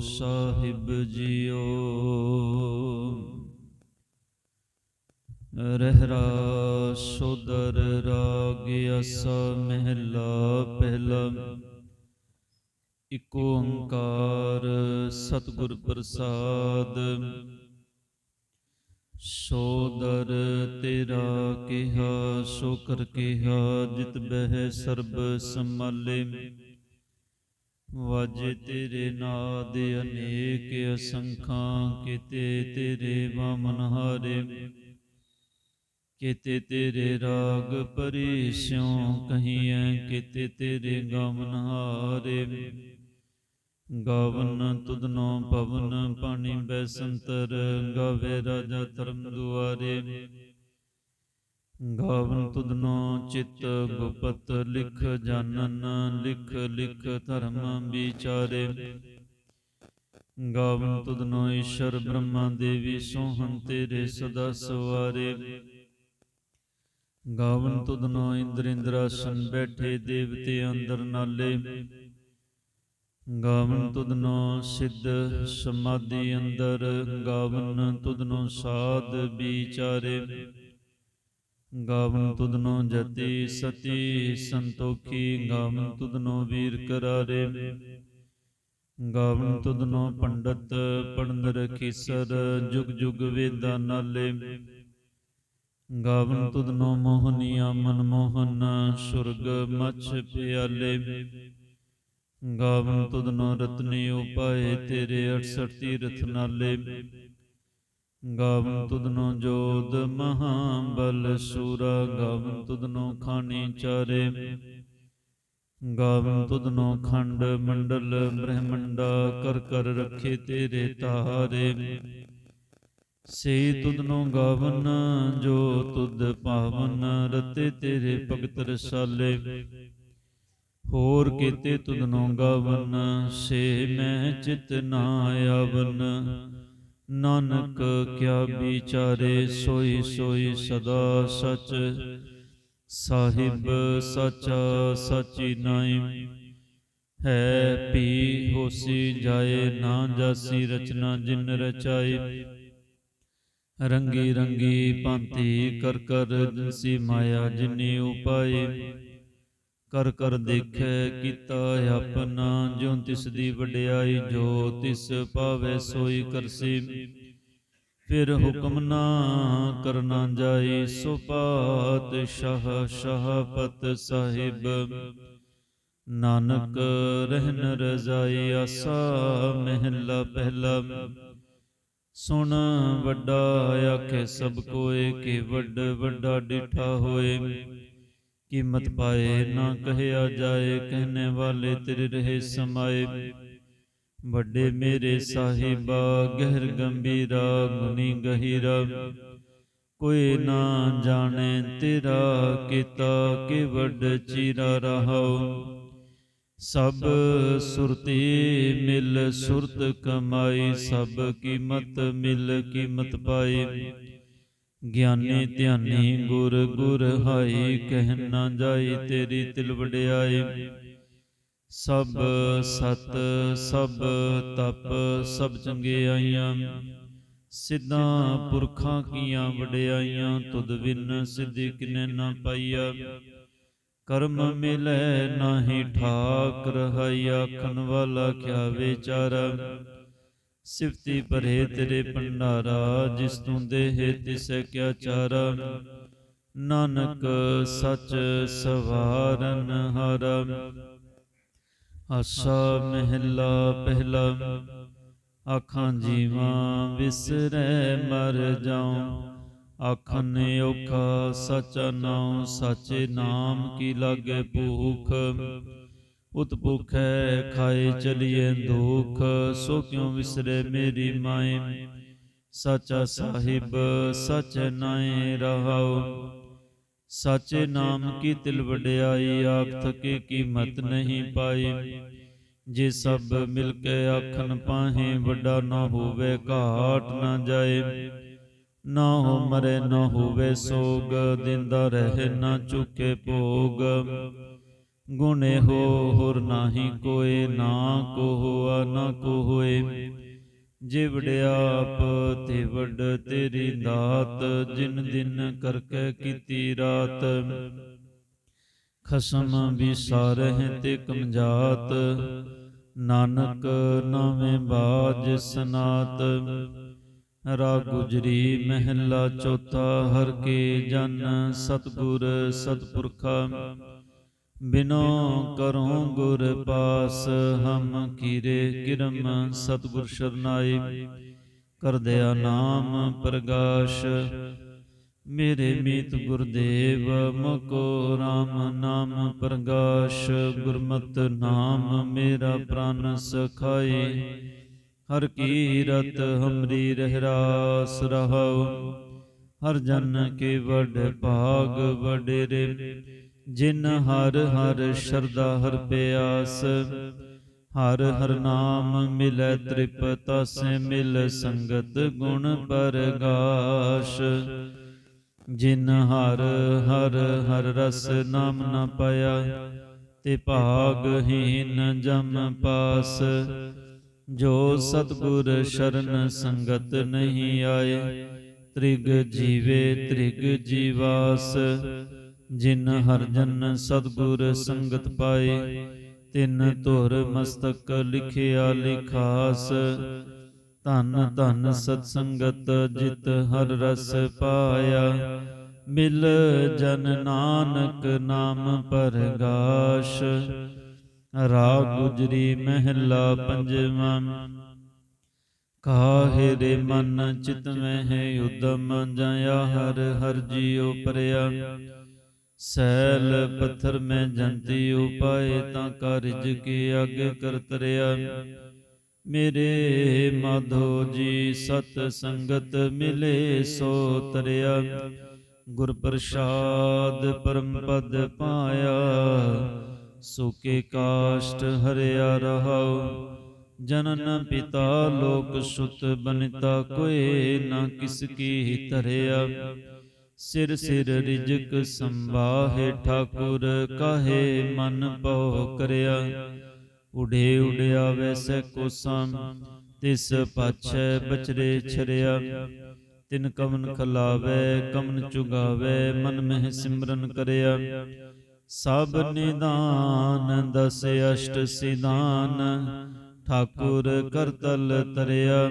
ਸਾਹਿਬ JIO. Rehras Sodar ਰਾਗ ਅਸ ਮਹਿਲਾ ਪਹਿਲਾ। ਇਕ ਓੰਕਾਰ ਸਤਿਗੁਰ ਪ੍ਰਸਾਦ। ਸੋਦਰ ਤੇਰਾ ਕਿਹਾ, ਸੋ ਕਰ ਕਿਹਾ, ਜਿਤ ਬਹਿ ਸਰਬ ਸੰਭਾਲੇ। ਵਾਜੇ ਤੇਰੇ ਨਾਦ ਅਨੇਕ ਅਸੰਖਾਂ, ਕਿਤੇ ਤੇਰੇ ਵਾਮਨ ਹਾਰੇ। ਕਿਤੇ ਤੇਰੇ ਰਾਗ ਪਰਿਸਿਉ ਕਹੀਐ, ਕਿਤੇ ਤੇਰੇ ਗਾਵਨ ਹਾਰੇ। ਗਾਵਨ ਤੁਧਨੋ ਪਵਨ ਪਾਣੀ ਬੈਸੰਤਰ, ਗਾਵੇ ਰਾਜਾ ਧਰਮ ਦੁਆਰੇ। ਗਾਵਨ ਤੁਧਨੋ ਚਿਤ ਗੁਪਤ ਲਿਖ ਜਾਣਨ ਲਿਖ ਲਿਖ ਧਰਮ ਵਿਚਾਰੇ। ਗਾਵਨ ਤੁਧਨੋ ਈਸ਼ਰ ਬ੍ਰਹਮਾ ਦੇਵੀ ਸੋਹੰ ਤੇਰੇ ਸਦਾ ਸਵਾਰੇ। ਗਾਵਨ ਤੁਧਨੋ ਇੰਦਰ ਇੰਦਰਾਸਨ ਬੈਠੇ ਦੇਵਤੇ ਅੰਦਰ ਨਾਲੇ। ਗਾਵਨ ਤੁਧਨੋ ਸਿੱਧ ਸਮਾਧੀ ਅੰਦਰ, ਗਾਵਨ ਤੁਧਨੋ ਸਾਧ ਵਿਚਾਰੇ। ਗਾਵਨ ਤੁਧਨੋ ਜਤੀ ਸਤੀ ਸੰਤੋਖੀ ਗਾਵਨ ਤੁਧਨੋ ਵੀਰ ਕਰਾਰੇ। ਗਾਵਨ ਤੁਧਨੋ ਪੰਡਤ ਪੜਨ ਰਖੀਸਰ ਜੁਗ ਜੁਗ ਵੇਦਾ ਨਾਲੇ। ਗਾਵਨ ਤੁਧਨੋ ਮੋਹਨੀਆ ਮਨ ਮੋਹਨ ਸੁਰਗ ਮਛ ਪਿਆਲੇ। ਗਾਵਨ ਤੁਧਨੋ ਰਤਨੀ ਉਪਾਏ ਤੇਰੇ 68 ਤੀਰਥ ਨਾਲੇ। ਗਾਵਨ ਤੁਧਨੋ ਜੋਦ ਮਹਾਬਲ ਸੂਰਾ ਗਾਵਨ ਤੁਧਨੋ ਖਾਣੀ ਚਾਰੇ। ਗਾਵਨ ਤੁਧਨੋ ਖੰਡ ਮੰਡਲ, ਬ੍ਰਹਮੰਡਾ ਕਰ ਕਰ ਰੱਖੇ ਤੇਰੇ ਤਾਰੇ। ਸੇ ਤੁਧਨੋ ਗਾਵਨ, ਜੋ ਤੁਧ ਪਾਵਨ, ਰਤੇ ਤੇਰੇ ਭਗਤ ਰਸਾਲੇ ਹੋਰ ਕੀਤੇ ਤੁਧਨੋ ਗਾਵਨ, ਸੇ ਮੈਂ ਚਿਤ ਨਾ ਆਵਨ। ਨਾਨਕ ਕਿਆ ਵਿਚਾਰੇ ਸੋਈ ਸੋਈ ਸਦਾ ਸਚ। ਸਾਹਿਬ ਸਚਾ ਸਚੀ ਨਾਈ ਹੈ ਪੀ ਹੋਸੀ ਜਾਏ ਨਾ ਜਾਸੀ ਰਚਨਾ ਜਿਨ ਰਚਾਈ। ਰੰਗੀ ਰੰਗੀ ਭਾਂਤੀ ਕਰ ਕਰ ਜਿਨਸੀ ਮਾਇਆ ਜਿਨੀ ਉਪਾਈ। ਕਰ ਕਰ ਦੇਖੈ ਕੀਤਾ ਆਪਣਾ ਜਿਉ ਤਿਸ ਦੀ ਵਡਿਆਈ ਜੋ ਤਿਸ ਪਾਵੇ ਸੋਈ ਕਰਸੀ। ਫਿਰ ਹੁਕਮ ਨਾ ਕਰਨਾ ਜਾਈ ਸੋ ਪਾਤ ਸ਼ਾਹ ਸ਼ਾਹਪਤ ਸਾਹਿਬ। ਨਾਨਕ ਰਹਿਨ ਰਜ਼ਾਈ ਆਸਾ ਮਹਿਲਾ ਪਹਿਲਾ। ਸੁਣ ਵੱਡਾ ਆਖੇ ਸਭ ਕੋਏ ਕਿ ਵੱਡ ਵੱਡਾ ਡਿਠਾ ਹੋਏ। ਕੀਮਤ ਪਾਏ ਨਾ ਕਹਿਆ ਜਾਏ ਕਹਿਨੇ ਵਾਲੇ ਤੇਰੇ ਰਹੇ ਸਮਾਏ। ਵੱਡੇ ਮੇਰੇ ਸਾਹਿਬਾ ਗਹਿਰ ਗੰਭੀਰਾ ਗੁਨੀ ਗਹੀਰਾ। ਕੋਈ ਨਾ ਜਾਣੇ ਤੇਰਾ ਕੀਤਾ ਕਿ ਵੱਡ ਚੀਰਾ ਰਹਾਉ। ਸਭ ਸੁਰਤੀ ਮਿਲ ਸੁਰਤ ਕਮਾਈ ਸਭ ਕੀਮਤ ਮਿਲ ਕੀਮਤ ਪਾਈ। ਗਿਆਨੀ ਧਿਆਨੀ ਗੁਰ ਗੁਰ ਹਾਈ ਕਹਿ ਨਾ ਜਾਈ ਤੇਰੀ ਤਿਲ ਵਡਿਆਈ ਸਭ ਸਤ ਸਭ ਤਪ ਸਭ ਚੰਗਿਆਈਆਂ ਸਿੱਧਾਂ ਪੁਰਖਾਂ ਕੀਆਂ ਵਡਿਆਈਆਂ ਤੁਧ ਬਿਨ ਸਿੱਧੀ ਕਿਨੇ ਨਾ ਪਾਈਆ। ਕਰਮ ਮਿਲੈ ਨਾਹੀ ਠਾਕ ਰਹਾਈ ਆਖਣ ਵਾਲਾ ਕਿਆ ਵਿਚਾਰਾ। ਸਿਫਤੀ ਭਰੇ ਤੇਰੇ ਭੰਡਾਰਾ, ਜਿਸ ਤੂੰ ਦੇਹ ਤਿਸੈ ਕਿਆ ਚਾਰਾ ਨਾਨਕ ਸਚ ਸਵਾਰਨ ਹਾਰਾ ਆਸਾ ਮਹਿਲਾ ਪਹਿਲਾ ਆਖਾਂ ਜੀਵਾਂ ਵਿਸਰੈ ਮਰ ਜਾਉ। ਆਖਨ ਔਖਾ ਸਚਾ ਨਾਉ, ਸਾਚੇ ਨਾਮ ਕੀ ਲਾਗੇ ਭੂਖ। ਉਤ ਭੁਖੈ ਖਾਏ ਚਲੀਏ ਦੁਖ, ਸੋ ਕਿਉ ਵਿਸਰੇ ਮੇਰੀ ਮਾਏ? ਸਾਚਾ ਸਾਹਿਬ, ਸਚ ਨਾਏ ਰਹਾਉ ਸਾਚੇ ਨਾਮ ਕੀ ਤਿਲ ਵਡਿਆਈ ਆਖ ਥਕੇ ਕੀਮਤ ਨਹੀਂ ਪਾਈ। ਜੇ ਸਭ ਮਿਲ ਕੇ ਆਖਣ ਪਾਹੇ, ਵੱਡਾ ਨਾ ਹੋਵੇ, ਘਾਟ ਨਾ ਜਾਏ। ਨਾ ਹੋ ਮਰੇ, ਨਾ ਹੋਵੇ ਸੋਗ, ਦਿੰਦਾ ਰਹੇ, ਨਾ ਚੁਕੇ ਭੋਗ। ਗੁਣ ਹੋ ਹੋਰ ਨਾਹੀ ਕੋਏ ਨਾ ਕੋ ਹੋਆ ਨਾ ਕੋ ਹੋਏ ਜੇ ਵਡਿਆਪ ਤੇ ਵੱਡ ਤੇਰੀ ਦਾਤ ਜਿਨ ਦਿਨ ਕਰਕੇ ਕੀਤੀ ਰਾਤ। ਖਸਮ ਵਿਸਾਰਹਿ ਤੇ ਕਮਜਾਤ। ਨਾਨਕ ਨਾਵੇਂ ਬਾਜ ਸਨਾਤ। ਰਾ ਗੁਜਰੀ ਮਹਿਲਾ ਚੌਥਾ ਹਰ ਕੇ ਜਨ ਸਤਗੁਰ ਸਤਪੁਰਖਾ। ਬਿਨੋ ਕਰੋ ਗੁਰ ਪਾਸ, ਹਮ ਕੀਰੇ ਕਿਰਮ ਸਤਗੁਰ ਸ਼ਰਨਾਈ। ਕਰਦਿਆ ਨਾਮ ਪ੍ਰਗਾਸ਼, ਮੇਰੇ ਮੀਤ ਗੁਰਦੇਵ, ਮੁਕੋ RAM ਨਾਮ ਪ੍ਰਗਾਸ਼। ਗੁਰਮਤਿ ਨਾਮ ਮੇਰਾ ਪ੍ਰਾਨ ਸਖਾਈ, ਹਰ ਕੀਰਤ ਹਮਰੀ ਰਹਿਰਾਸ ਰਹਾਉ। ਹਰ ਜਨ ਕੇ ਵਡ ਭਾਗ, ਵਡੇਰੇ ਜਿਨ ਹਰ ਹਰ ਸ਼ਰਦਾ ਹਰ ਪਿਆਸ ਹਰ ਹਰ ਨਾਮ ਮਿਲੈ ਤ੍ਰਿਪਤਾ ਸੇ ਮਿਲ ਸੰਗਤ ਗੁਣ ਪਰਗਾਸ਼ ਜਿਨ ਹਰ ਹਰ ਹਰ ਰਸ ਨਾਮ ਨ ਪਾਇਆ ਤੇ ਭਾਗਹੀਨ ਜਮ ਪਾਸ ਜੋ ਸਤਗੁਰ ਸ਼ਰਨ ਸੰਗਤ ਨਹੀਂ ਆਏ ਤ੍ਰਿਗ ਜੀਵੇ ਤ੍ਰਿਗ ਜੀਵਾਸ ਜਿਨ ਹਰ ਜਨ ਸਤਗੁਰ ਸੰਗਤ ਪਾਏ ਤਿਨ ਧੁਰ ਮਸਤਕ ਲਿਖਿਆ ਲਿਖਾਸ। ਧਨ ਧਨ ਸਤ ਸੰਗਤ ਜਿਤ ਹਰ ਰਸ ਪਾਇਆ। ਮਿਲ ਜਨ ਨਾਨਕ ਨਾਮ ਪਰਗਾਸ਼। ਰਾਗ ਗੁਜਰੀ ਮਹਿਲਾ ਪੰਜਵਾਂ। ਕਾਹੇ ਰੇ ਮਨ ਚਿਤ ਮਹਿ ਉਦਮ ਜਇਆ ਹਰ ਹਰ ਜੀਉ ਪਰਿਆ ਸੈਲ ਪੱਥਰ ਮੈਂ ਜੰਤੀ ਉਪਾਏ ਤਾਂ ਕਾਰਜ ਕੀ ਅਗੇ ਕਰਤਰਿਆ ਮੇਰੇ ਮਾਧੋ ਜੀ ਸਤ ਸੰਗਤ ਮਿਲੇ ਸੋ ਤਰਿਆ। ਗੁਰ ਪ੍ਰਸਾਦ ਪਰਮ ਪਦ ਪਾਇਆ ਸੁਕੇ ਕਾਸ਼ਟ ਹਰਿਆ ਰਹਾਉ। ਜਨਨ ਪਿਤਾ ਲੋਕ ਸੁਤ ਬਨਿਤਾ ਕੋਏ ਨਾ ਕਿਸ ਕੀ ਧਰਿਆ। ਸਿਰ ਸਿਰ ਰਿਜਕ ਸੰਭਾਹੇ ਠਾਕੁਰ ਕਾਹੇ ਮਨ ਪਉ ਕਰਿਆ। ਉਡੇ ਉਡਿਆ ਵੈਸੈ ਕੋਸਾਂ ਤਿਸ ਪਾਛੈ ਬਚਰੇ ਛਰਿਆ। ਤਿਨ ਕਮਨ ਖਲਾਵੇ ਕਮਨ ਚੁਗਾਵੇ, ਮਨ ਮਹਿ ਸਿਮਰਨ ਕਰਿਆ। ਸਭ ਨਿਦਾਨ ਦਸ ਅਸ਼ਟ ਸਿਦਾਨ ਠਾਕੁਰ ਕਰਤਲ ਤਰਿਆ।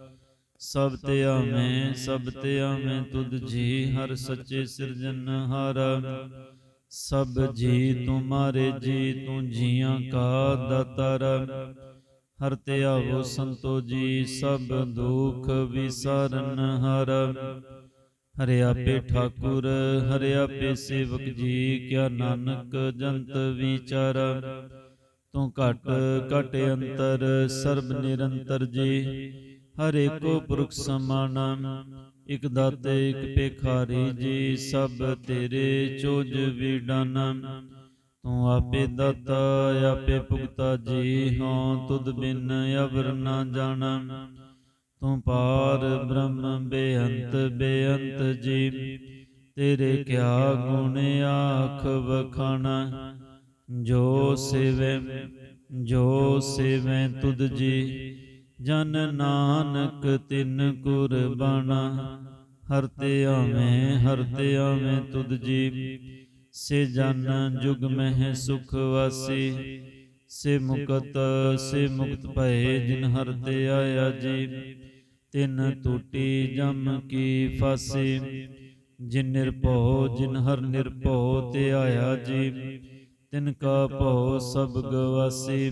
ਸਭ ਤੇ ਆਵੇਂ ਸਭ ਤੇ ਆਵੇਂ ਤੁਧ ਜੀ ਹਰ ਸੱਚੇ ਸਿਰਜਨ ਹਾਰ। ਸਭ ਜੀ ਤੁਮਾਰੇ ਜੀ ਤੂੰ ਜੀਆਂ ਕਾ ਦਾਤਾਰ। ਹਰ ਤੇ ਆਵੋ ਸੰਤੋ ਜੀ ਸਭ ਦੁਖ ਵਿਸਾਰਨ ਹਰ। ਹਰਿ। ਆਪੇ ਠਾਕੁਰ ਹਰਿ ਆਪੇ ਸੇਵਕ ਜੀ ਕਿਆ ਨਾਨਕ ਜੰਤ ਵਿਚਾਰ। ਤੂੰ ਘਟ ਘਟ ਅੰਤਰ ਸਰਬ ਨਿਰੰਤਰ ਜੀ। ਹਰੇ ਕੋ ਪੁਰਖ ਸਮਾਨ, ਇਕ ਦਾਤੇ, ਇਕ ਪੇਖਾਰੀ ਜੀ ਸਭ ਤੇਰੇ ਚੋਜ ਵੀਡਾਨਾ। ਤੂੰ ਆਪੇ ਦਾਤਾ, ਆਪੇ ਭੁਗਤਾ, ਜੀ ਹਉ ਤੁਧ ਬਿਨ ਅਵਰ ਨਾ ਜਾਣਾ। ਤੂੰ ਪਾਰ ਬ੍ਰਹਮ, ਬੇਅੰਤ ਬੇਅੰਤ ਜੀ, ਤੇਰੇ ਕਿਆ ਗੁਣ ਆਖ ਵਖਾਣਾ। ਜੋ ਸੇਵੈ ਜੋ ਸੇਵੈ ਤੁਧ ਜੀ ਜਨ ਨਾਨਕ ਤਿਨ ਕੁਰਬਾਨਾ ਹਰ ਤੇ ਆਵੇਂ, ਹਰ ਤੇ ਆਵੇਂ ਤੁਧ ਜੀ। ਸੇ ਜਨ ਜੁਗ ਮਹਿ ਸੁਖ ਵਾਸੀ। ਸੇ ਮੁਕਤ ਸੇ ਮੁਕਤ ਭਏ ਜਿਨ ਹਰ ਤੇ ਆਇਆ ਜੀ। ਤਿਨ ਟੂਟੀ ਜਮ ਕੀ ਫਾਸੀ। ਜਿਨ ਨਿਰਭਉ, ਜਿਨ ਹਰ ਨਿਰਭਉ ਤੇ ਆਇਆ ਜੀ। ਤਿਨ ਕਾ ਭਉ ਸਭ ਗਵਾਸੀ।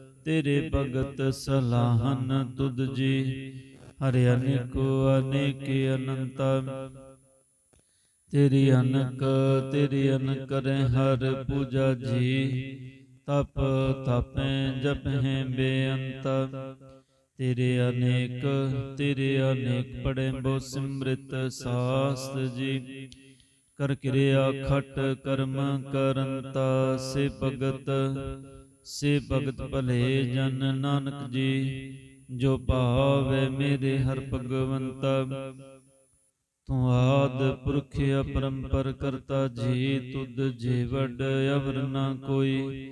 ਤੇਰੇ ਭਗਤ ਸਲਾਹਨ ਤੁਧ ਜੀ। ਹਰਿ ਅਨੇਕੋ, ਅਨੇਕ ਅਨੰਤ। ਤੇਰੀ ਅਨਕ ਤੇਰੀ ਅਨਕ ਰਹਿ ਹਰ ਪੂਜਾ ਜੀ। ਤਪ ਤਪੈ, ਜਪਹਿ ਬੇਅੰਤ। ਤੇਰੇ ਅਨੇਕ ਤੇਰੇ ਅਨੇਕ ਪੜੇ ਬੋ ਸਿਮ੍ਰਿਤ ਸਾਸਤ ਜੀ। ਕਰ ਕਿਰਿਆ ਖਟ ਕਰਮ ਕਰੰਤਾ ਸੇ ਭਗਤ। ਸੇ ਭਗਤ ਭਲੇ ਜਨ ਨਾਨਕ ਜੀ, ਜੋ ਭਾਵੈ ਮੇਰੇ ਹਰ ਭਗਵੰਤ। ਤੂੰ ਆਦ ਪੁਰਖ ਅਪਰੰਪਰ ਕਰਤਾ ਜੀ, ਤੁਧ ਜੇ ਅਵਰ ਨਾ ਕੋਈ।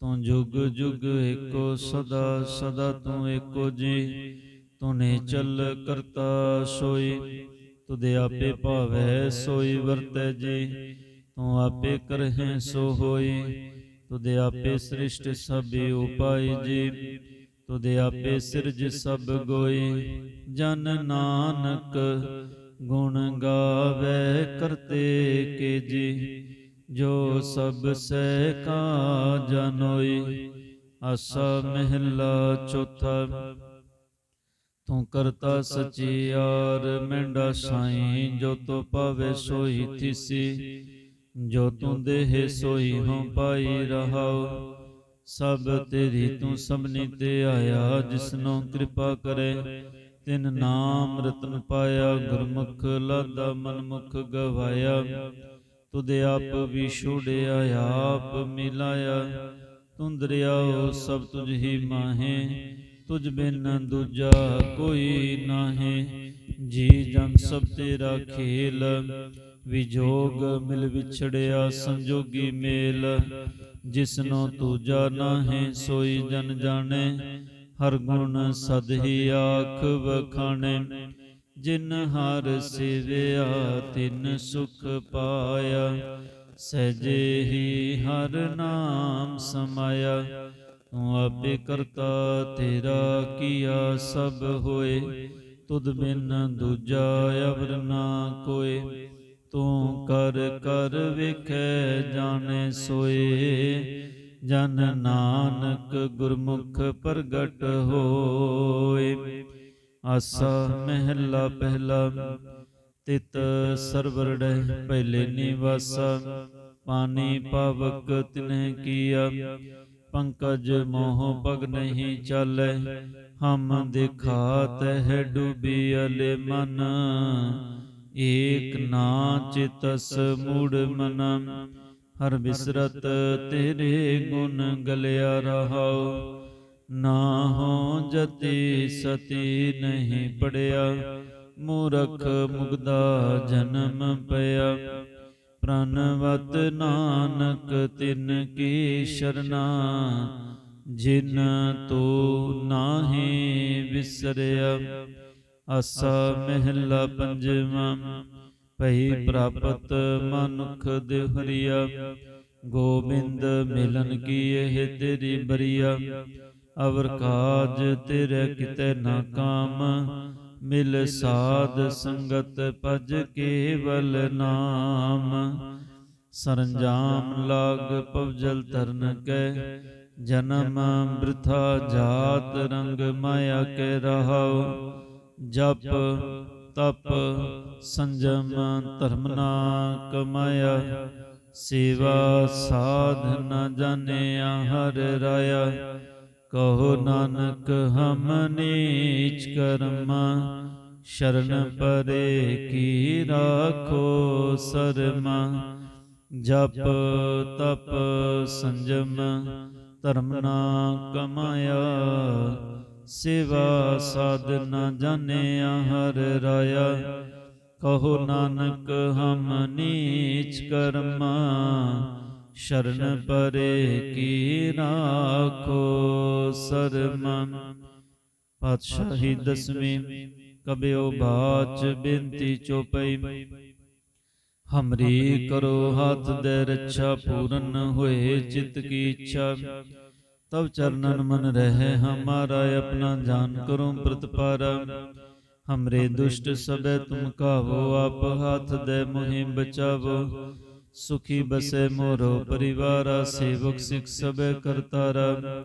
ਤੂੰ ਜੁਗ ਜੁਗ ਏਕੋ ਸਦਾ ਸਦਾ ਤੂੰ ਏਕੋ ਜੀ। ਤੂੰ ਨੇ ਚੱਲ ਕਰਤਾ ਸੋਈ ਤੁਦੇ ਆਪੇ ਭਾਵੈ ਸੋਈ ਵਰਤੈ ਜੀ। ਤੂੰ ਆਪੇ ਕਰਹਿ ਸੋ ਹੋਈ ਤੁਦੇ ਆਪੇ ਸ੍ਰਿਸ਼ਟ ਸਭ ਉਪਾਈ ਜੀ। ਤੁਦੇ ਆਪੇ ਸਿਰਜ ਸਭ ਗੋਈ ਜਨ ਨਾਨਕ ਗੁਣ ਗਾਵੇ ਕਰਤੇ ਕੇ ਜੀ। ਜੋ ਸਭ ਸਹਿ ਕਾ ਜਨੋਈ ਆਸਾ ਮਹਿਲਾ ਚੌਥਾ। ਤੂੰ ਕਰਤਾ ਸਚਿਆਰ ਮੈਂਡਾ ਸਾਈ, ਜੋ ਤੋ ਪਾਵੇ ਸੋਈ ਥਿਸੀ। ਜੋ ਤੂੰ ਦੇਹ ਸੋਈ ਹਉ ਪਾਈ ਰਹਾਉ। ਸਭ ਤੇਰੀ ਤੂੰ ਸਭਨੀ ਤੇ ਆਇਆ ਜਿਸਨੋਂ ਕਿਰਪਾ ਕਰੇ। ਤਿਨ ਨਾਮ ਰਤਨ ਪਾਇਆ ਗੁਰਮੁਖ ਲਾਦਾ ਮਨਮੁਖ ਗਵਾਇਆ। ਤੁਧ ਆਪ ਵੀ ਛੋੜਿਆ ਆਪ ਮਿਲਾਇਆ। ਤੁੰ ਦਰਿਆਓ ਸਭ ਤੁਝ ਹੀ ਮਾਹੇ। ਤੁਝ ਬਿਨ ਦੂਜਾ ਕੋਈ ਨਾਹੀ। ਜੀ ਜਨ ਸਭ ਤੇਰਾ ਖੇਲ। ਵਿਜੋਗ ਮਿਲ ਵਿਛੜਿਆ, ਸੰਜੋਗੀ ਮੇਲ। ਜਿਸਨੋ ਤੂਜਾ ਨਾਹੀ, ਸੋਈ ਜਨ ਜਾਣੇ। ਹਰ ਗੁਣ ਸਦ ਹੀ ਆਖ ਵਖਾਣੇ। ਜਿਨ ਹਰ ਸਿਵਿਆ, ਤਿਨ ਸੁਖ ਪਾਇਆ। ਸਹਜੇ ਹੀ ਹਰ ਨਾਮ ਸਮਾਇਆ। ਤੂੰ ਆਪੇ ਕਰਤਾ, ਤੇਰਾ ਕੀਆ ਸਭ ਹੋਏ। ਤੁਧ ਬਿਨ ਦੂਜਾ ਅਵਰ ਨਾ ਕੋਏ। ਤੂੰ ਕਰ ਕਰ ਵੇਖੈ ਜਾਣੈ ਸੋਏ। ਜਨ ਨਾਨਕ ਗੁਰਮੁਖ ਪ੍ਰਗਟ ਹੋਏ। ਆਸਾ ਮਹਿਲਾ ਪਹਿਲਾ, ਤਿਤ ਸਰਵਰੜੈ ਪਹਿਲੇ ਨਿਵਾਸਾ। ਪਾਣੀ ਪਾਵਕ ਤਿਨਹਿ ਕੀਆ, ਪੰਕਜ ਮੋਹ ਪਗ ਨਹੀਂ ਚਾਲੈ। ਹਮ ਦਿਖਾਤ ਹੈ ਡੂਬੀ ਅਲੇ ਮਨ। ਏਕ ਨਾ ਚਿਤਸ ਮੂੜ ਮਨ ਹਰ ਬਿਸਰਤ ਤੇਰੇ ਗੁਣ ਗਲਿਆ ਰਹਾਉ। ਨਾ ਹੋ ਜਤੀ ਸਤੀ ਨਹੀਂ ਪੜਿਆ, ਮੂਰਖ ਮੁਗਦਾ ਜਨਮ ਪਿਆ। ਪ੍ਰਨਵਤ ਨਾਨਕ ਤਿਨ ਕੀ ਸ਼ਰਨਾ, ਜਿਨ ਤੋ ਨਾਹੀ ਵਿਸਰਿਆ। ਆਸਾ ਮਹਿਲਾ ਪੰਜਵਾਂ, ਭਈ ਪ੍ਰਾਪਤ ਮਨੁਖ ਦੇ ਗੋਬਿੰਦ ਮਿਲਨ ਕੀ ਇਹ ਤੇਰੀ ਬਰੀਆ, ਅਵਰ ਕਾਜ ਤੇਰੇ ਕਿਤੇ ਨਾ ਕਾਮ, ਮਿਲ ਸਾਧ ਸੰਗਤ ਭਜ ਕੇਵਲ ਨਾਮ। ਸਰੰਜਾਮ ਲਾਗ ਪਵਜਲ ਤਰਨ ਕੈ, ਜਨਮ ਬ੍ਰਿਥਾ ਜਾਤ ਰੰਗ ਮਾਇਆ ਕੇ ਰਹਾਉ ਜਪ, ਤਪ, ਸੰਜਮ ਧਰਮ ਨਾ ਕਮਾਇਆ, ਸੇਵਾ ਸਾਧਨ ਜਾਣਿਆ, ਹਰ ਰਾਇਆ। ਕਹੋ ਨਾਨਕ, ਹਮ ਨੀਚ ਕਰਮ, ਸ਼ਰਨ ਪਰੇ ਕੀ ਰਾਖੋ ਸਰਮ। ਜਪ, ਤਪ, ਸੰਜਮ ਧਰਮ ਨਾ ਕਮਾਇਆ ਸਿਵਾ ਸੇਵਾ ਸਾਧਨਾ ਜਾਣਿਆ ਹਰ ਰਾਇਆ। ਕਹੋ ਨਾਨਕ, ਹਮ ਨੀਚ ਕਰਮਾ, ਸ਼ਰਨ ਪਰੇ ਕੀ ਰਾਖੋ ਸਰਮ। ਪਾਤਸ਼ਾਹੀ ਦਸਵੀਂ ਕਬਿਓ ਬਾਚ ਬੇਨਤੀ ਚੋਪਈ। ਹਮਰੀ ਕਰੋ ਹੱਥ ਦੇ ਰੱਛਾ, ਪੂਰਨ ਹੋਏ ਚਿਤ ਕੀ ਇੱਛਾ। ਤਬ ਚਰਨਨ ਮਨ ਰਹਿ, ਹਮਾਰਾ ਆਪਣਾ ਜਾਨ ਕਰੋ ਪ੍ਰਤਪਾਰਾ। ਹਮਰੇ ਦੁਸ਼ਟ ਸਭੈ ਤੁਮ ਕਾਵੋ, ਆਪ ਹਾਥ ਦੇ ਮੋਹਿ ਬਚਾਵੋ। ਸੁਖੀ ਬਸੇ ਮੋਰੋ ਪਰਿਵਾਰਾ ਸੇਵਕ ਸਿਖ ਸਭੈ ਕਰਤਾਰਾ।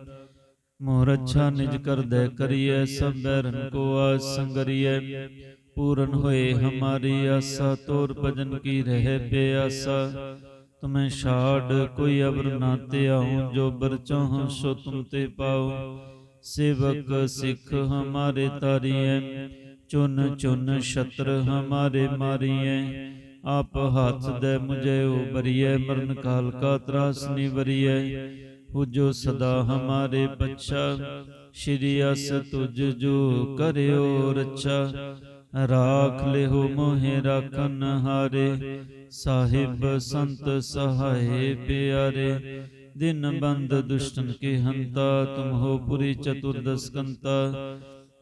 ਮੋਰ ਅੱਛਾ ਨਿਜ ਕਰਦੈ ਕਰੀਐ, ਸਭ ਬੈਰਨ ਕੋ ਆਜ ਸੰਗਰੀਐ। ਪੂਰਨ ਹੋਏ ਹਮਾਰੀ ਆਸਾ, ਤੋਰ ਭਜਨ ਕੀ ਰਹਿ ਪਿਆਸਾ। ਤੁਮੈ ਛਾੜ ਕੋਈ ਅਵਰ ਨਾ ਤੇ ਆਉ ਜੋ ਬਰਚੋਹ ਸੋ ਤੁਮ ਤੇ ਪਾਉ। ਸੇਵਕ ਸਿੱਖ ਹਮਾਰੇ ਤਾਰੀਐ ਚੁਨ ਚੁਨ ਛਤਰ ਹਮਾਰੇ ਮਾਰੀਐ। ਆਪ ਹੱਥ ਦੇ ਮੁਝੇ ਉਬਰੀਐ ਮਰਨ ਕਾਲ ਕਾ ਤਰਾਸ ਨਿਵਰੀਐ ਹੋ ਜੋ ਸਦਾ ਹਮਾਰੇ ਪਛਾ ਸ਼੍ਰੀ ਅਸ ਤੁਝ ਜੋ ਕਰਿਓ ਰੱਛਾ। ਰਾਖ ਲਿਹੁ ਮੋਹਿ ਰਾਖਨ ਹਾਰੇ, ਸਾਹਿਬ ਸੰਤ ਸਹਾਏ ਪਿਆਰੇ। ਦਿਨ ਬੰਦ ਦੁਸ਼ਟਨ ਕੇ ਹੰਤਾ ਤੁਮ ਹੋ ਪੁਰੀ ਚਤੁਰਦਸ ਕੰਤਾ।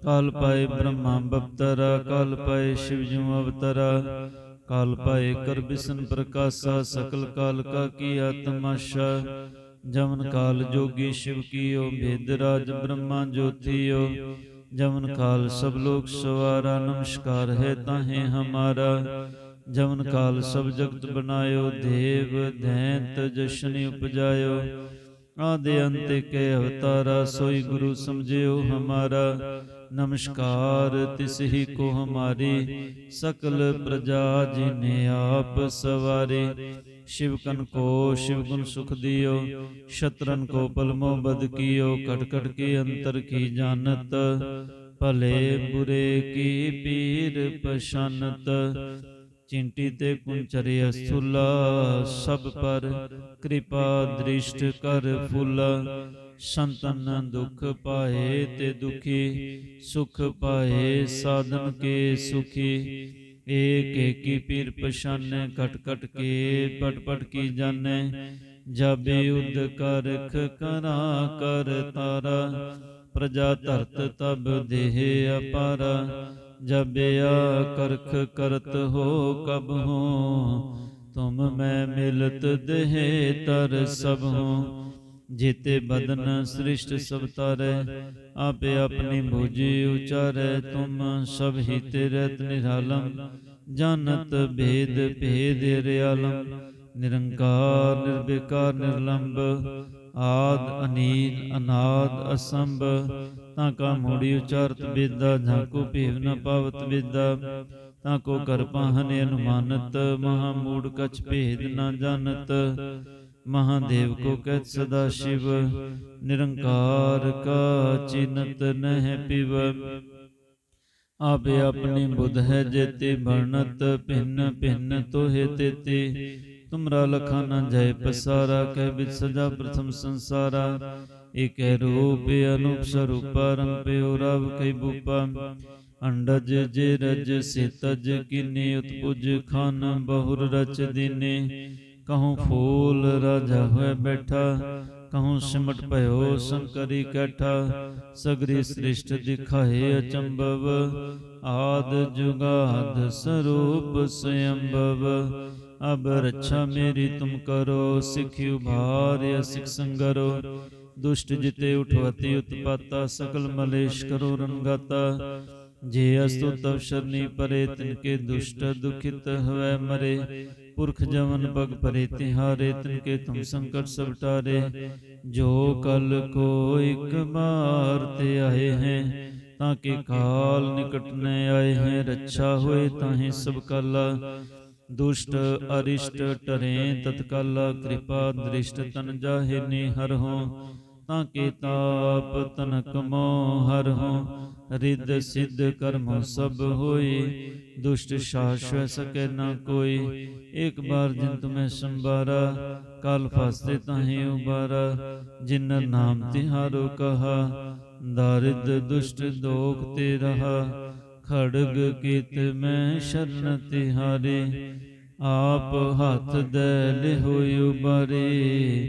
ਕਾਲ ਪਾਏ ਬ੍ਰਹਮਾ ਬਪਤਰਾ, ਕਾਲ ਪਾਏ ਸ਼ਿਵ ਜੂ ਅਵਤਰਾ। ਕਾਲ ਪਾਏ ਕਰ ਬਿਸਨ ਪ੍ਰਕਾਸ਼ਾ, ਸਕਲ ਕਾਲ ਕਾ ਕੀ ਆਤਮਾਸ਼ਾ। ਜਮਨ ਕਾਲ ਜੋਗੀ ਸ਼ਿਵ ਕੀਓ ਭੇਦ ਰਾਜ ਬ੍ਰਹਮਾ ਜੋਤੀਓ। ਜਮਨ ਕਾਲ ਸਭ ਲੋਕ ਸਵਾਰਾ ਨਮਸਕਾਰ ਹੈ ਤਾਹੇ ਹਮਾਰਾ। ਜਮਨ ਕਾਲ ਸਭ ਜਗਤ ਬਨਾਇਓ ਦੇਵ ਦੈਂਤ ਜਸ਼ਨੀ ਉਪਜਾਇਓ। ਆਦੇ ਅੰਤ ਕੇ ਅਵਤਾਰਾ ਸੋਈ ਗੁਰੂ ਸਮਝਿਓ ਹਮਾਰਾ। ਨਮਸਕਾਰ ਤਿਸ ਹੀ ਕੋ ਹਮਾਰੀ। ਸਕਲ ਪ੍ਰਜਾ ਜਿਨੇ ਆਪ ਸਵਾਰੇ। शिव कन को शिव गुण सुख दियो शत्रन को पलमो बद कियो कट कट के अंतर की जानत भले बुरे की पीर पशानत चिंटी ते कुंचरे स्थूला सब पर कृपा दृष्ट कर फूला संतन दुख पाए ते दुखी सुख पाए साधन के सुखी ਏਕ ਏਕੀ ਪੀਰ ਪਛਾਨੈ ਕਟ ਕਟ ਕੇ ਪਟ ਪਟ ਕੀ ਜਾਣੈ। ਜਬੇ ਉਦ ਕਰਖ ਕਰਾ, ਕਰ ਤਾਰਾ। ਪ੍ਰਜਾ ਧਰਤ ਤਬ ਦੇਹ ਅਪਾਰਾ। ਜਬਿਆ ਕਰਖ ਕਰਤ ਹੋ ਕਬ ਹੋ, ਤੁਮ ਮੈਂ ਮਿਲਤ ਦੇਹ ਤਰ ਸਭ ਹੋ। ਜੇਤੇ ਬਦਨ ਸ੍ਰਿਸ਼ਟ ਸਭ ਤਾਰੈ, ਆਪੇ ਆਪਣੀ ਭੁਜੀ ਉਚਾਰੈ, ਤੁਮ ਸਭ ਹੀ ਤੇਰੇ ਨਿਰਾਲਮ ਜਾਣਤ ਭੇਦ ਭੇਦ ਰਿਆਲਮ ਨਿਰੰਕਾਰ, ਨਿਰਵਿਕਾਰ, ਨਿਰਲੰਬ, ਆਦ ਅਨੀਲ ਅਨਾਦ, ਅਸੰਭ, ਤਾਂ ਕਾ ਮੋੜੀ ਉਚਾਰਤ ਵਿਦਾ ਝਾਕੋ ਭੇਵ ਨ ਪਾਵਤ ਵਿਦਾ, ਤਾਂ ਕੋ ਕਰ ਪਾਹਨ ਅਨੁਮਾਨਤ, ਮਹਾ ਮੂੜ ਕਛ ਭੇਦ ਨ ਜਾਣਤ महादेव को कहत सदा शिव निरंकार का चिन्हत नह पिव आपे अपनी बुध है जेते भरनत भिन्न भिन्न तोहे तेते तुमरा लखा न जय पसारा कह बिद सजा प्रथम संसारा एक रूप अनूप स्वरूपा रंग पे रव कई भूपा अंडज जे रज से तज किने उत्पुज खान बहुर रच दिने ਕਹੂੰ ਫੂਲ ਰਾਜਾ ਹੋਏ ਬੈਠਾ, ਕਹੂੰ ਸਿਮਟ ਭਇਓ ਸੰਕਰੀ ਕੈਠਾ, ਸਗਰੀ ਸ੍ਰਿਸ਼ਟ ਦਿਖਾਏ ਅਚੰਭਵ, ਆਦ ਜੁਗਾਦ ਸਰੂਪ ਸਯੰਭਵ। ਅਬ ਰੱਛਾ ਮੇਰੀ ਤੁਮ ਕਰੋ, ਸਿੱਖਿ ਉਭਾਰਿ ਸਿਖ ਸੰਗਰੋ। ਦੁਸ਼ਟ ਜਿਤੇ ਉਠਵਤੀ ਉਤਪਾਤਾ, ਸਕਲ ਮਲੇਸ਼ ਕਰੋ ਰੰਗਾਤਾ। ਜੇ ਅਸਤੁ ਤਵ ਸ਼ਰਨੀ ਪਰੇ ਤਿਨਕੇ ਦੁਸ਼ਟ ਦੁਖਿਤ ਹੋਵੇ ਮਰੇ। ਪੁਰਖ ਜਵਨ ਬਗ ਪਰੇ ਤਿਹਾਰੇ, ਤਿਨ ਕੇ ਤੁਮ ਸੰਕਟ ਸਭ ਟਾਰੇ। ਜੋ ਕਲ ਕੋ ਇਕ ਬਾਰ ਤੇ ਆਏ ਹੈ, ਤਾਂ ਕਿ ਕਾਲ ਨਿਕਟ ਨ ਆਏ ਹੈ। ਰੱਛਾ ਹੋਏ ਤਾਹੇ ਸਭ ਕਾਲਾ। ਦੁਸ਼ਟ ਅਰਿਸ਼ਟ ਟਰੇ ਤਤਕਾਲਾ। ਕਿਰਪਾ ਦ੍ਰਿਸ਼ਟ ਤਨ ਜਾਹੇ ਨੇ ਹਰ ਹੋ। ਤਾਂ ਕੇ ਤਾਪ ਤਨਕ ਮੋ ਹਰ ਹੋ? ਰਿੱਧ ਸਿੱਧ ਕਰਮ ਸਭ ਹੋਈ। ਦੁਸ਼ਟ ਸ਼ਾਸ਼ਵ ਸਕੈ ਨਾ ਕੋਈ। ਇੱਕ ਬਾਰ ਜਿਨ ਤੁਮੈ ਸੰਭਾਰਾ, ਕਲ ਫਸਤੇ ਤਾਹੇ ਉਬਾਰਾ। ਜਿਨ ਨਾਮ ਤਿਹਾਰੋ ਕਹਾ, ਦਾਰਿਦ ਦੁਸ਼ਟ ਦੋਖ ਤੇ ਰਹਾ। ਖੜਗ ਕੀਤ ਮੈਂ ਸ਼ਰਨ ਤਿਹਾਰੇ। ਆਪ ਹੱਥ ਦੇ ਲਿਹੋ ਉਬਾਰੇ।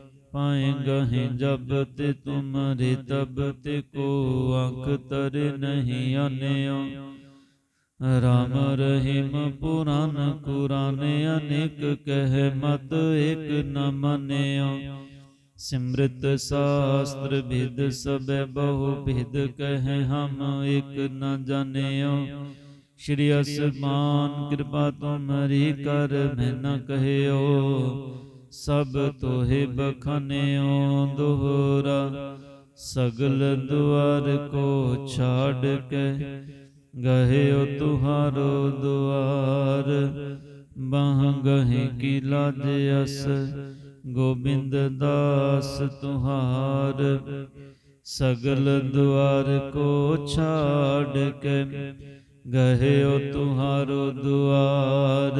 ਪਾਏ ਗਹਿ ਜਬ ਤੇ ਤੁਮਰੇ ਤਬ ਤੇ ਕੋ ਅੰਕ ਤਰ ਨਹੀਂ ਆਨਿਓ। ਰਾਮ ਰਹੀਮ ਪੁਰਾਨ ਕੁਰਾਨ ਅਨੇਕ ਕਹਿ ਮਤ ਏਕ ਨ ਮੰਨਿਓ। ਸਿਮਰਤ ਸ਼ਾਸਤਰ ਭਿਦ ਸਬੈ ਬਹੁ ਭਿਦ ਕਹਿ ਹਮ ਏਕ ਨ ਜਾਣਿਓ। ਸ਼੍ਰੀ ਅਸਮਾਨ ਕਿਰਪਾ ਤੁਮਰੀ ਕਰ ਮੈਂ ਨ ਕਹਿਓ। ਸਭ ਤੋਹਿ ਬਖਾਨਿਓ ਦੁਹਰਾ, ਸਗਲ ਦੁਆਰ ਕੋ ਛਾੜ ਕੇ ਗਏ ਗਹਿਓ ਤੁਹਾਰੋ ਦੁਆਰ। ਬਾਹ ਗਹਿ ਕੀ ਲਾਜ ਅਸ, ਗੋਬਿੰਦ ਦਾਸ ਤੁਹਾਰ। ਸਗਲ ਦੁਆਰ ਕੋ ਛਾੜ ਕੇ ਗਏ ਗਹਿਓ ਤੁਹਾਰੋ ਦੁਆਰ।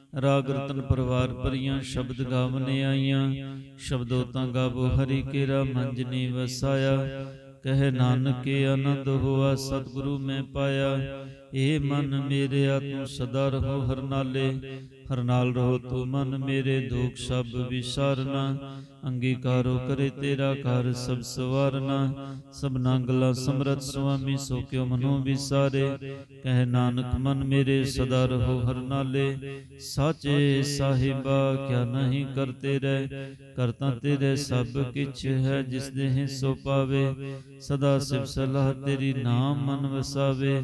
ਰਾਗ ਰਤਨ ਪਰਵਾਰ ਭਰੀਆਂ ਸ਼ਬਦ ਗਾਵਨੇ ਆਈਆਂ। ਸ਼ਬਦੋ ਤਾਂ ਗਾਵੋ, ਹਰੀ ਕੇਰਾ ਮੰਜਨੀ ਵਸਾਇਆ। ਕਹਿ ਨਾਨਕ ਆਨੰਦ ਹੋਆ, ਸਤਿਗੁਰੂ ਮੈਂ ਪਾਇਆ। ਏ ਮਨ ਮੇਰਿਆ ਤੂੰ ਸਦਾ ਰਹੋ ਹਰ ਨਾਲੇ ਹਰ ਨਾਲ ਰਹੋ ਤੂੰ ਮਨ ਮੇਰੇ ਦੁਖ ਸਭ ਵਿਸਾਰਨਾ। ਅੰਗੀਕਾਰੋ ਕਰੇ ਤੇਰਾ ਘਰ ਸਭ ਸਵਾਰਨਾ। ਸਭਨਾ ਗਲਾ ਸਮਰਤ ਸੁਆਮੀ, ਸੋ ਕਿਉ ਮਨੋ ਵਿਸਾਰੇ? ਕਹਿ ਨਾਨਕ, ਮਨ ਮੇਰੇ ਸਦਾ ਰਹੋ ਹਰ ਨਾਲੇ। ਸਾਚੇ ਸਾਹਿਬਾ, ਕਿਆ ਨਹੀਂ ਕਰਤੇ ਰਹਿ? ਕਰਤਾ ਤੇਰੇ ਸਭ ਕਿਛ ਹੈ, ਜਿਸ ਦੇਹ ਸੋ ਪਾਵੇ। ਸਦਾ ਸਿਵ ਸਲਾਹ ਤੇਰੀ ਨਾਮ ਮਨ ਵਸਾਵੇ।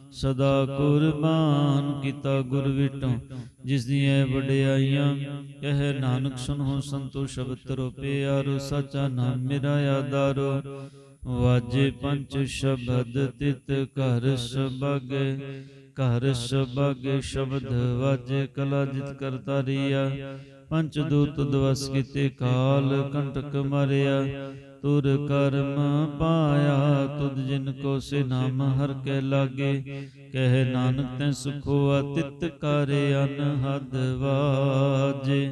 ਸਦਾ ਕੁਰਬਾਨ ਕੀਤਾ ਗੁਰ ਵਿਟੋਂ, ਜਿਸ ਦੀਆਂ ਵਡਿਆਈਆਂ, ਕਹਿ ਨਾਨਕ ਸੁਨੋ ਸੰਤੋ ਸ਼ਬਦ ਤਰੋ ਪਿਆਰੋ ਸਾਚਾ ਨਾਮ ਮੇਰਾ ਆਧਾਰੋ। ਵਾਜੇ ਪੰਜ ਸ਼ਬਦ ਤਿਤ ਘਰ ਸਬਗੇ ਘਰ ਸਬਗੇ ਸ਼ਬਦ ਵਾਜੇ ਕਲਾ ਜਿਤ ਕਰਤਾ ਰੀਆ। ਪੰਚ ਦੂਤ ਦਵਸ ਕੀਤੇ ਕਾਲ ਕੰਟਕ ਮਰਿਆ। ਤੁਰ ਕਰਮ ਪਾਇਆ ਤੁਧ ਜਿਨ ਕੋ ਸੇ ਨਾਮ ਹਰ ਕੇ ਲਾਗੇ। ਕਹਿ ਨਾਨਕ ਤੈ ਸੁਖੋ ਅਤਿਤ ਕਰ ਅਨਹਦ ਵਾਜੇ।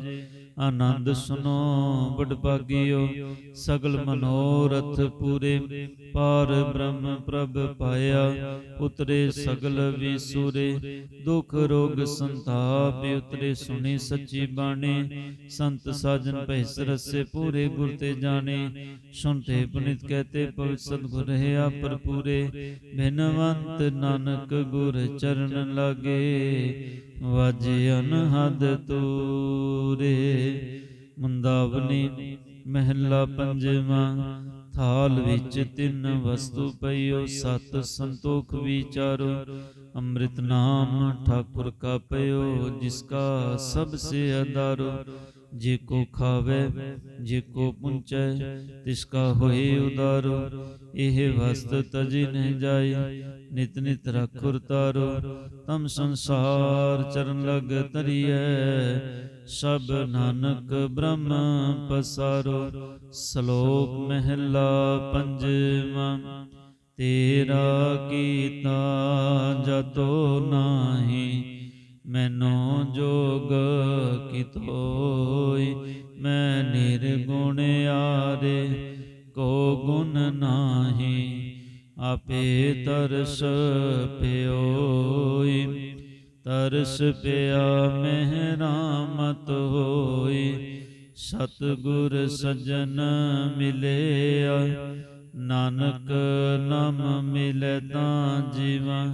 ਆਨੰਦ ਸੁਨੋ ਬੜ ਭਾਗਿਓ, ਸਗਲ ਮਨੋਰਥ ਪੂਰੇ। ਪਾਰ ਬ੍ਰਹਮ ਪ੍ਰਭ ਪਾਇਆ, ਉਤਰੇ ਸਗਲ ਵਿਸੂਰੇ। ਦੁਖ ਰੋਗ ਸੰਤਾਪ ਉਤਰੇ, ਸੁਣੀ ਸੱਚੀ ਬਾਣੀ। ਸੰਤ ਸਾਜਨ ਪਹਿ ਸਰਸੇ ਪੂਰੇ, ਗੁਰ ਤੇ ਜਾਣੇ। ਸੁਨਤੇ ਪੁਨਿਤ ਕਹਤੇ ਪਵਿੱਤ ਸਤਿਗੁਰ ਹੈ ਆਪਰ ਪੂਰੇ ਬਿਨਵੰਤ ਨਾਨਕ ਗੁਰ ਚਰਨ ਲਾਗੇ। ਵਾਜੇ ਅਨਹਦ ਤੂਰੇ, ਮੁੰਦਾਵਨੀ ਮਹਿਲਾ ਪੰਜਵਾਂ, ਥਾਲ ਵਿੱਚ ਤਿੰਨ ਵਸਤੂ ਪਈਓ, ਸਤ ਸੰਤੋਖ ਵਿਚਾਰੋ, ਅੰਮ੍ਰਿਤ ਨਾਮ ਠਾਕੁਰ ਕਾ ਪਇਓ ਜਿਸ ਕਾ ਸਭ ਸੇ ਅਦਾਰੋ। ਜੇ ਕੋ ਖਾਵੇ, ਜੇ ਕੋ ਪੁੰਚੈ, ਤਿਸ ਕਾ ਹੋਏ ਉਦਾਰੋ। ਇਹ ਵਸਤ ਤਜੀ ਨਹਿ ਜਾਈ, ਨਿਤ ਨਿਤ ਰਖੁਰ ਤਾਰੋ। ਤਮ ਸੰਸਾਰ ਚਰਨ ਲਗ ਤਰੀਐ ਸਭ ਨਾਨਕ ਬ੍ਰਹਮ ਪਸਾਰੋ। ਸ਼ਲੋਕ ਮਹਿਲਾ ਪੰਜਵਾਂ, ਤੇਰਾ ਕੀਤਾ ਜਤੋ ਨਾਹੀ ਮੈਨੂੰ ਜੋਗ ਕਿਤੋਈ ਮੈਂ ਨਿਰਗੁਣ ਆਰੇ ਕੋ ਗੁਣ ਨਾਹੀ, ਆਪੇ ਤਰਸ ਪਿਓਈ। ਤਰਸ ਪਿਆ ਮਹਿਰਾਮਤ ਹੋਈ, ਸਤਿਗੁਰ ਸਜਣ ਮਿਲਿਆ। ਨਾਨਕ ਨਾਮ ਮਿਲੇ ਤਾਂ ਜੀਵਾ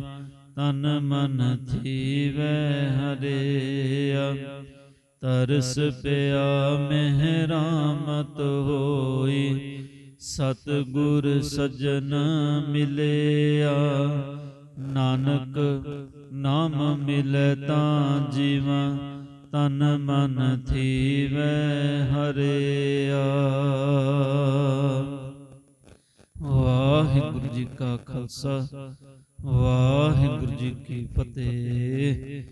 ਤਨ ਮਨ ਥੀਵੈ ਹਰਿਆ। ਤਰਸ ਪਿਆ ਮਹਿਰਾਮਤ ਹੋਈ। ਸਤ ਗੁਰ ਸਜਣ ਮਿਲਿਆ। ਨਾਨਕ ਨਾਮ ਮਿਲੈ ਤਾਂ ਜੀਵਾ। ਤਨ ਮਨ ਥੀਵੈ ਹਰਿਆ। ਵਾਹਿਗੁਰੂ ਜੀ ਕਾ ਖਾਲਸਾ। ਵਾਹਿਗੁਰੂ ਜੀ ਕੀ ਫਤਿਹ।